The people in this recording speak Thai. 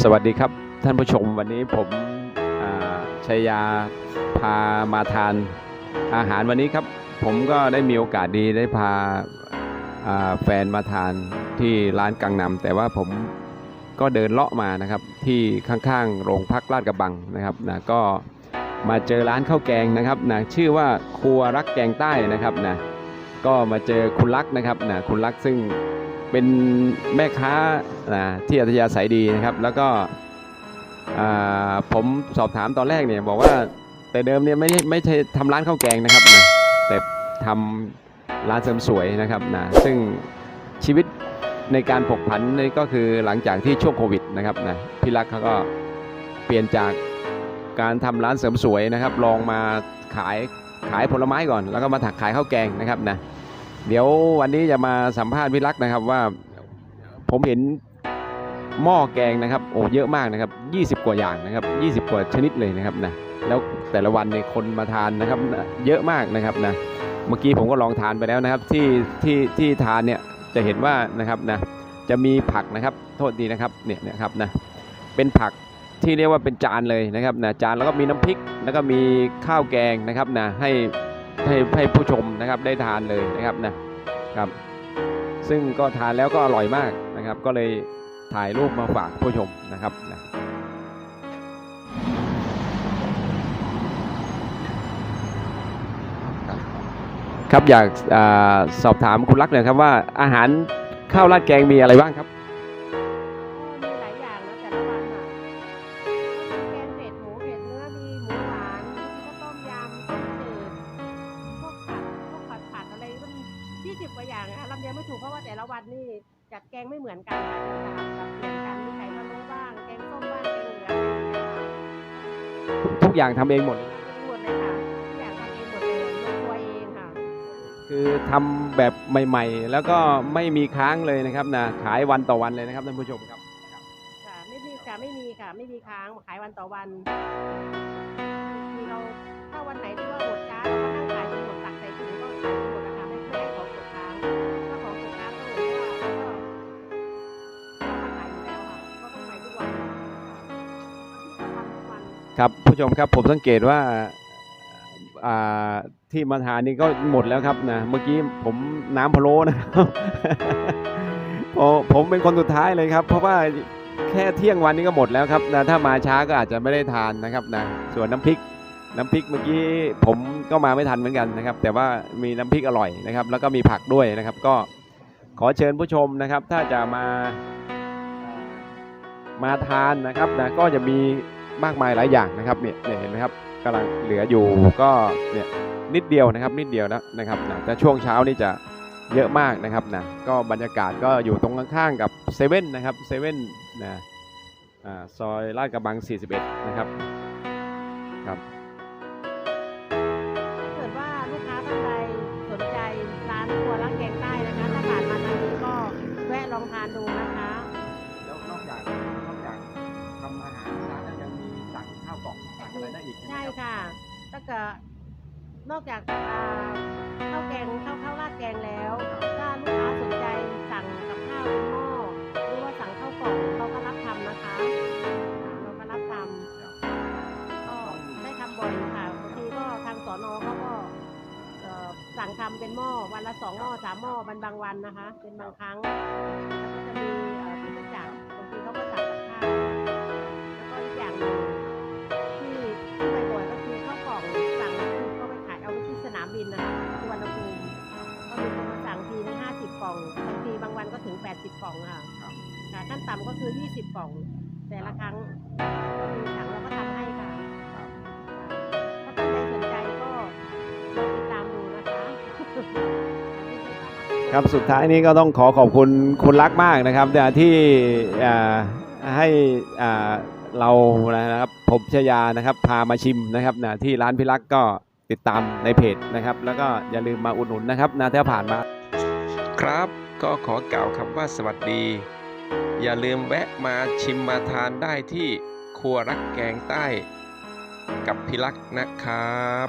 สวัสดีครับท่านผู้ชมวันนี้ผมชัยยาพามาทานอาหารวันนี้ครับ ผมก็ได้มีโอกาสดีได้พาาแฟนมาทานที่ร้านกังนำแต่ว่าผมก็เดินเลาะมานะครับ ที่ข้างๆโรงพักลาดกระบังนะครับนะก็มาเจอร้านข้าวแกงนะครับนะชื่อว่าครัวรักแกงใต้นะครับนะก็มาเจอคุณลักนะครับนะคุณลักซึ่ง เป็นแม่ค้านะที่อัธยาศัยดีนะครับ แล้วก็ผมสอบถามตอนแรกเนี่ยบอกว่าแต่เดิมเนี่ยไม่ไม่ใช่ทำร้านข้าวแกงนะครับนะแต่ทำร้านเสริมสวยนะครับนะซึ่งชีวิตในการผกผันนี่ก็คือหลังจากที่ช่วงโควิดนะครับนะพี่รักเขาก็เปลี่ยนจากการทำร้านเสริมสวยนะครับ ลองมาขายขายผลไม้ก่อน แล้วก็มาถักขายข้าวแกงนะครับนะ เดี๋ยววันนี้จะมาสัมภาษณ์พี่รักษ์นะครับว่าผมเห็นหม้อแกงนะครับโอ้เยอะมากนะครับ 20 กว่าอย่างนะครับ 20 กว่าชนิดเลยนะครับนะแล้วแต่ละวันเนี่ยคนมาทานนะครับเยอะมากนะครับนะเมื่อกี้ผมก็ลองทานไปแล้วนะครับที่ที่ที่ทานเนี่ยจะเห็นว่านะครับนะจะมีผักนะครับโทษดีนะครับเนี่ยนะครับนะเป็นผักที่เรียกว่าเป็นจานเลยนะครับนะจานแล้วก็มีน้ำพริก แล้วก็มีข้าวแกงนะครับนะให้ ให้ให้ผู้ชมนะครับได้ทานเลยนะครับนะครับ ซึ่งก็ทานแล้วก็อร่อยมากนะครับ ก็เลยถ่ายรูปมาฝากผู้ชมนะครับนะครับอยากอสอบถามคุณลักษณ์หน่อยครับว่าอาหารข้าวราดแกงมีอะไรบ้างครับ ไม่ถูกเพราะว่าแต่ละวันนี่จัดแกงไม่เหมือนกันค่ะจะสลับสับเปลี่ยนกันมีไข่มะรุบ้างแกงส้มบ้างแกงเหลืองอะไรอย่างเงี้ยค่ะทุกอย่างทำเองหมดทำเองหมดเลยค่ะทุกอย่างทำเองหมดเลยลงตัวเองค่ะ คือทำแบบใหม่ ๆ แล้วก็ไม่มีค้างเลยนะครับนะขายวันต่อวันเลยนะครับท่านผู้ชมครับ ค่ะไม่มีค่ะไม่มีค่ะไม่มีค้างขายวันต่อวันคือเราถ้าวันไหนที่ว่าหมดจ้าเราก็นั่งขายจนหมดตักใส่ถุงก็ขายจนหมด ครับผู้ชมครับผมสังเกตว่าที่มาทานนี่ก็หมดแล้วครับนะเมื่อกี้ผมน้ำพะโล้นะครับผมเป็นคนสุดท้ายเลยครับ เพราะว่าแค่เที่ยงวันนี้ก็หมดแล้วครับนะถ้ามาช้าก็อาจจะไม่ได้ทานนะครับนะส่วนน้ำพริก น้ำพริกเมื่อกี้ผมก็มาไม่ทันเหมือนกันนะครับ แต่ว่ามีน้ำพริกอร่อยนะครับ แล้วก็มีผักด้วยนะครับ ก็ขอเชิญผู้ชมนะครับ ถ้าจะมามาทานนะครับนะก็จะมี มากมายหลายอย่างนะครับเนี่ยเห็นไหมครับกำลังเหลืออยู่ก็เนี่ยนิดเดียวนะครับนิดเดียวแล้วนะครับนะแต่ช่วงเช้านี่จะเยอะมากนะครับนะก็บรรยากาศก็อยู่ตรงข้างๆกับเซเว่นนะครับเซเว่นนะอ่าซอยลาดกระบัง 41 นะครับครับ ค่ะถ้าเกิดนอกจากข้าวแกงข้าวข้าวราดแกงแล้ว ถ้าลูกค้าสนใจสั่งกับข้าวเป็นหม้อหรือว่าสั่งข้าวกล่องเขาก็รับทำนะคะเราก็รับทำก็ได้ทำบ่อยค่ะบางทีก็ทางสอนอเขาก็สั่งทำเป็นหม้อวันละสองหม้อสามหม้อเป็นบางวันนะคะ เป็นบางครั้งก็จะมี ล่องบางทีบางวันก็ถึงแปดสิบกล่องค่ะค่ะขั้นต่ำก็คือยี่สิบกล่อง แต่ละครั้งก็มีสั่งเราก็ทำให้ค่ะค่ะถ้าท่านใดสนใจก็ลองติดตามดูนะคะ ครับสุดท้ายนี้ก็ต้องขอขอบคุณคุณรักมากนะครับที่อ่าให้อ่าเรานะครับผมชยานะครับพามาชิมนะครับนะที่ร้านพี่รักก็ติดตามในเพจนะครับ แล้วก็อย่าลืมมาอุดหนุนนะครับนะถ้าผ่านมา ครับ ก็ขอกล่าวคำว่าสวัสดี อย่าลืมแวะมาชิมมาทานได้ที่ครัวรักแกงใต้ กับพิรักษ์นะครับ